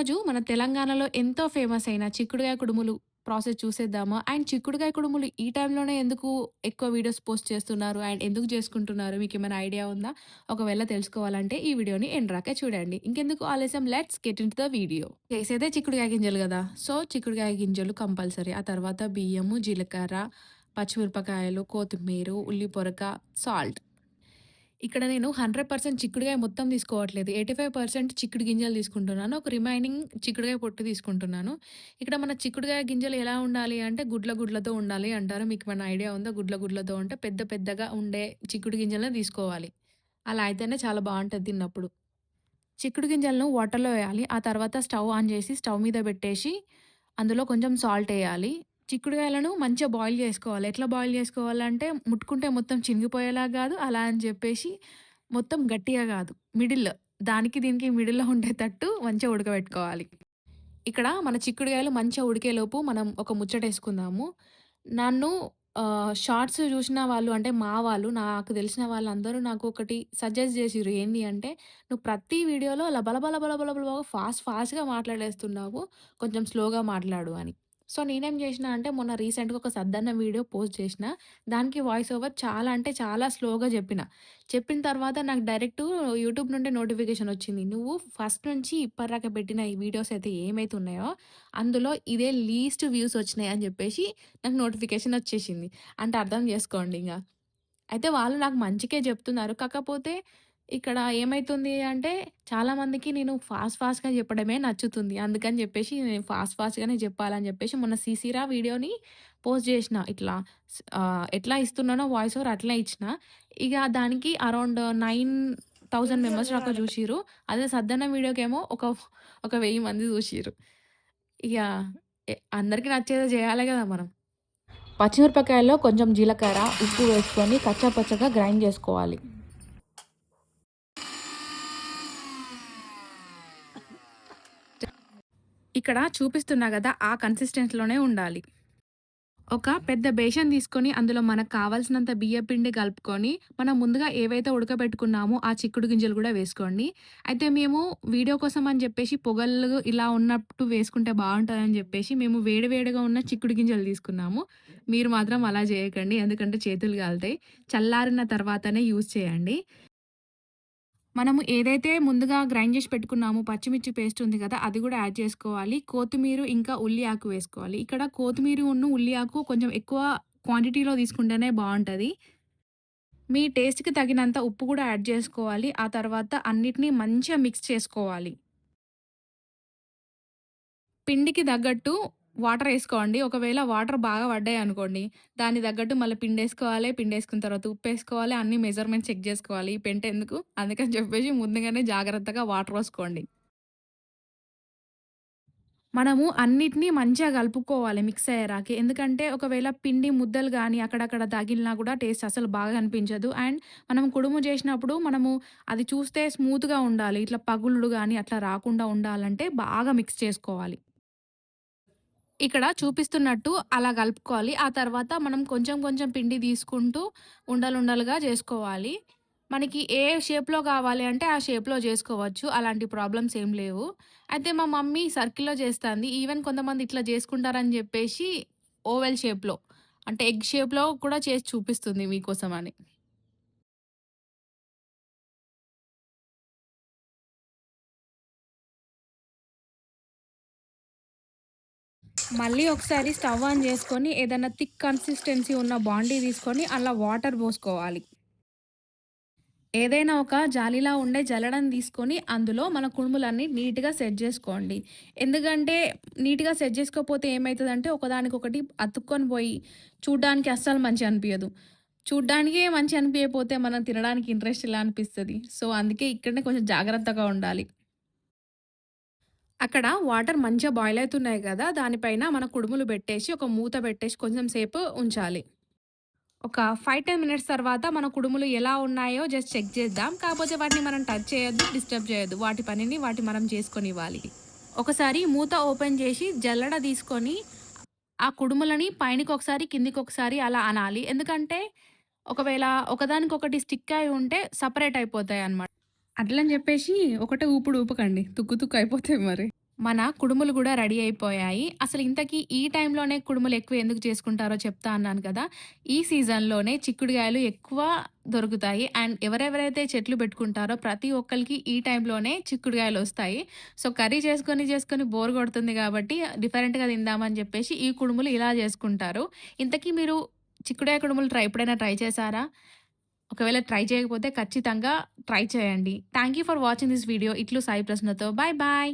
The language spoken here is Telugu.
రోజు మన తెలంగాణలో ఎంతో ఫేమస్ అయిన చిక్కుడుగాయ కుడుములు ప్రాసెస్ చూసేద్దామా? అండ్ చిక్కుడుగాయ కుడుములు ఈ టైంలోనే ఎందుకు ఎక్కువ వీడియోస్ పోస్ట్ చేస్తున్నారు? అండ్ ఎందుకు చేసుకుంటున్నారు? మీకు ఏమైనా ఐడియా ఉందా? ఒకవేళ తెలుసుకోవాలంటే ఈ వీడియోని ఎండ్రాకే చూడండి. ఇంకెందుకు ఆలస్యం let's get in the video. చేసేదే చిక్కుడుగాయ గింజలు కదా సో, చిక్కుడుగాయ గింజలు కంపల్సరీ. ఆ తర్వాత బియ్యము, జీలకర్ర, పచ్చిమిరపకాయలు, కొత్తిమీరు, ఉల్లి పొరక, సాల్ట్. ఇక్కడ నేను 100% చిక్కుడుగాయ మొత్తం తీసుకోవట్లేదు. 85% చిక్కుడు గింజలు తీసుకుంటున్నాను. ఒక రిమైనింగ్ చిక్కుడుగాయ పొట్టు తీసుకుంటున్నాను. ఇక్కడ మన చిక్కుడుగాయ గింజలు ఎలా ఉండాలి అంటే గుడ్ల గుడ్లతో ఉండాలి అంటారు. మీకు మన ఐడియా ఉందా? గుడ్ల గుడ్లతో ఉంటే పెద్ద పెద్దగా ఉండే చిక్కుడు గింజలను తీసుకోవాలి. అలా అయితేనే చాలా బాగుంటుంది తిన్నప్పుడు. చిక్కుడు గింజలను వాటర్‌లో వేయాలి. ఆ తర్వాత స్టవ్ ఆన్ చేసి స్టవ్ మీద పెట్టేసి అందులో కొంచెం సాల్ట్ వేయాలి చిక్కుడుకాయలను మంచిగా బాయిల్ చేసుకోవాలి. ఎట్లా బాయిల్ చేసుకోవాలంటే ముట్టుకుంటే మొత్తం చినిగిపోయేలా కాదు అలా అని చెప్పేసి మొత్తం గట్టిగా కాదు మిడిల్ దానికి దీనికి మిడిల్‌లో ఉండేటట్టు మంచిగా ఉడకబెట్టుకోవాలి. ఇక్కడ మన చిక్కుడుగాయలు మంచిగా ఉడికేలోపు మనం ఒక ముచ్చట వేసుకుందాము నన్ను షార్ట్స్ చూసిన వాళ్ళు అంటే మా వాళ్ళు నాకు తెలిసిన వాళ్ళందరూ నాకు ఒకటి సజెస్ట్ చేసిరు ఏంది అంటే "నువ్వు ప్రతి వీడియోలో అలా బలబల బలబల బల ఫాస్ట్ ఫాస్ట్‌గా మాట్లాడేస్తున్నావు. కొంచెం స్లోగా మాట్లాడు" అని. సో, నేనేం చేసినా అంటే మొన్న రీసెంట్‌గా ఒక సద్దన్న వీడియో పోస్ట్ చేసిన. దానికి వాయిస్ ఓవర్ చాలా అంటే చాలా స్లోగా చెప్పిన. చెప్పిన తర్వాత నాకు డైరెక్ట్ యూట్యూబ్ నుండి నోటిఫికేషన్ వచ్చింది. "నువ్వు ఫస్ట్ నుంచి ఇప్పటిదాకా పెట్టిన ఈ వీడియోస్ అయితే ఏమైతే ఉన్నాయో అందులో ఇదే లీస్ట్ వ్యూస్ వచ్చినాయి" అని చెప్పేసి నాకు నోటిఫికేషన్ వచ్చేసింది. అంటే అర్థం చేసుకోండి ఇంకా అయితే వాళ్ళు నాకు మంచికే చెప్తున్నారు. కాకపోతే ఇక్కడ ఏమైతుంది అంటే చాలామందికి నేను ఫాస్ట్ ఫాస్ట్‌గా చెప్పడమే నచ్చుతుంది. అందుకని చెప్పేసి నేను ఫాస్ట్ ఫాస్ట్‌గానే చెప్పాలని చెప్పేసి మొన్న సీసీరా వీడియోని పోస్ట్ చేసిన. ఇట్లా ఎట్లా ఇస్తున్నానో వాయిస్ ఓవర్ అట్లే ఇచ్చిన. ఇక దానికి అరౌండ్ 9000 మెంబర్స్ దాకా చూసిర్రు. అదే సద్దన్నం వీడియోకేమో ఒక ఒక వెయ్యి మంది చూసిర్రు. ఇక అందరికీ నచ్చేదో చేయాలి కదా మనం. పచ్చిమిరపకాయల్లో కొంచెం జీలకర్ర, ఉప్పు వేసుకొని కచ్చా పచ్చగా గ్రైండ్ చేసుకోవాలి. ఇక్కడ చూపిస్తున్నా కదా ఆ కన్సిస్టెన్సీలోనే ఉండాలి. ఒక పెద్ద బేషన్ తీసుకొని అందులో మనకు కావాల్సినంత బియ్యపిండి కలుపుకొని మనం ముందుగా ఏవైతే ఉడకబెట్టుకున్నామో ఆ చిక్కుడు గింజలు కూడా వేసుకోండి. అయితే మేము వీడియో కోసం అని చెప్పేసి పొగలు ఇలా ఉన్నట్టు వేసుకుంటే బాగుంటుందని చెప్పేసి మేము వేడివేడిగా ఉన్న చిక్కుడు గింజలు తీసుకున్నాము. మీరు మాత్రం అలా చేయకండి. ఎందుకంటే చేతులు కాలుతాయి. చల్లారిన తర్వాతనే యూజ్ చేయండి. మనము ఏదైతే ముందుగా గ్రైండ్ చేసి పెట్టుకున్నామో పచ్చిమిర్చి పేస్ట్ ఉంది కదా! అది కూడా యాడ్ చేసుకోవాలి. కొత్తిమీర ఇంకా ఉల్లి ఆకు వేసుకోవాలి. ఇక్కడ కొత్తిమీరును, ఉల్లి ఆకు కొంచెం ఎక్కువ క్వాంటిటీలో తీసుకుంటేనే బాగుంటుంది మీ టేస్ట్‌కి తగినంత ఉప్పు కూడా యాడ్ చేసుకోవాలి. ఆ తర్వాత అన్నిటిని మంచిగా మిక్స్ చేసుకోవాలి. పిండికి తగ్గట్టు వాటర్ వేసుకోండి ఒకవేళ వాటర్ బాగా పడ్డాయి అనుకోండి దాని తగ్గట్టు మళ్ళీ పిండేసుకోవాలి. పిండేసుకున్న తర్వాత ఉప్పు వేసుకోవాలి అన్ని మెజర్‌మెంట్స్ చెక్ చేసుకోవాలి ఈ పెంట ఎందుకు? అందుకని చెప్పేసి ముందుగానే జాగ్రత్తగా వాటర్ పోసుకోండి. మనము అన్నిటిని మంచిగా కలుపుకోవాలి మిక్స్ అయ్యేరాకి. ఎందుకంటే ఒకవేళ పిండి ముద్దలు కానీ అక్కడక్కడ తగిలినా కూడా టేస్ట్ అసలు బాగా అనిపించదు. అండ్ మనం కుడుము చేసినప్పుడు మనము అది చూస్తే స్మూత్‌గా ఉండాలి. ఇట్లా పగులుడు కానీ అట్లా రాకుండా ఉండాలంటే బాగా మిక్స్ చేసుకోవాలి. ఇక్కడ చూపిస్తున్నట్టు అలా కలుపుకోవాలి. ఆ తర్వాత మనం కొంచెం కొంచెం పిండి తీసుకుంటూ ఉండలుండలుగా చేసుకోవాలి. మనకి ఏ షేప్‌లో కావాలి అంటే ఆ షేప్‌లో చేసుకోవచ్చు. అలాంటి ప్రాబ్లమ్స్ ఏం లేవు. అయితే మా మమ్మీ సర్కిల్‌లో చేస్తుంది ఈవెన్ కొంతమంది ఇట్లా చేసుకుంటారని చెప్పేసి ఓవెల్ షేప్‌లో అంటే ఎగ్ షేప్‌లో కూడా చేసి చూపిస్తుంది మీకోసం అని మళ్ళీ ఒకసారి స్టవ్ ఆన్ చేసుకొని ఏదైనా థిక్ కన్సిస్టెన్సీ ఉన్న బాండీ తీసుకొని అలా వాటర్ పోసుకోవాలి. ఏదైనా ఒక జాలిలా ఉండే జలడం తీసుకొని అందులో మన కుడుములన్నీ నీట్‌గా సెట్ చేసుకోండి ఎందుకంటే నీట్‌గా సెట్ చేసుకోకపోతే ఏమవుతుందంటే ఒకదానికొకటి అతుక్కొని పోయి చూడ్డానికి అస్సలు మంచిగా అనిపించదు చూడ్డానికే మంచిగా అనిపించకపోతే మనం తినడానికి ఇంట్రెస్ట్ ఇలా అనిపిస్తుంది సో, అందుకే ఇక్కడనే కొంచెం జాగ్రత్తగా ఉండాలి. అక్కడ వాటర్ మంచిగా బాయిల్ అవుతున్నాయి కదా దానిపైన మన కుడుములు పెట్టేసి ఒక మూత పెట్టేసి కొంచెం సేపు ఉంచాలి. ఒక 5, 10 మినిట్స్ తర్వాత మన కుడుములు ఎలా ఉన్నాయో జస్ట్ చెక్ చేద్దాం. కాకపోతే వాటిని మనం టచ్ చేయొద్దు, డిస్టర్బ్ చేయొద్దు. వాటి పనిని వాటి మనం చేసుకొని ఇవ్వాలి ఒకసారి మూత ఓపెన్ చేసి జల్లడ తీసుకొని ఆ కుడుములని పైనకొకసారి, ఒకసారి అలా అనాలి. ఎందుకంటే ఒకవేళ ఒకదానికొకటి స్టిక్ అయి ఉంటే సెపరేట్ అయిపోతాయన్నమాట. అట్లని చెప్పేసి ఒకటే ఊపుడు ఊపకండి. తుక్కు తుక్కు అయిపోతాయి మరి. మన కుడుములు కూడా రెడీ అయిపోయాయి. అసలు ఇంతకీ ఈ టైంలోనే కుడుములు ఎక్కువ ఎందుకు చేసుకుంటారో చెప్తా అన్నాను కదా! ఈ సీజన్‌లోనే చిక్కుడుగాయలు ఎక్కువ దొరుకుతాయి. అండ్ ఎవరెవరైతే చెట్లు పెట్టుకుంటారో ప్రతి ఒక్కరికి ఈ టైంలోనే చిక్కుడుగాయలొస్తాయి. సో, కర్రీ చేసుకొని, చేసుకొని బోర్ కొడుతుంది కాబట్టి డిఫరెంట్‌గా తిందామని చెప్పేసి ఈ కుడుములు ఇలా చేసుకుంటారు. ఇంతకీ మీరు చిక్కుడుగాయ కుడుములు ట్రై ఎప్పుడైనా ట్రై చేశారా? ఒకవేళ ట్రై చేయకపోతే ఖచ్చితంగా ట్రై చేయండి. Thank you for watching this video. ఇట్లు సాయి ప్రశ్నతో బాయ్ బాయ్.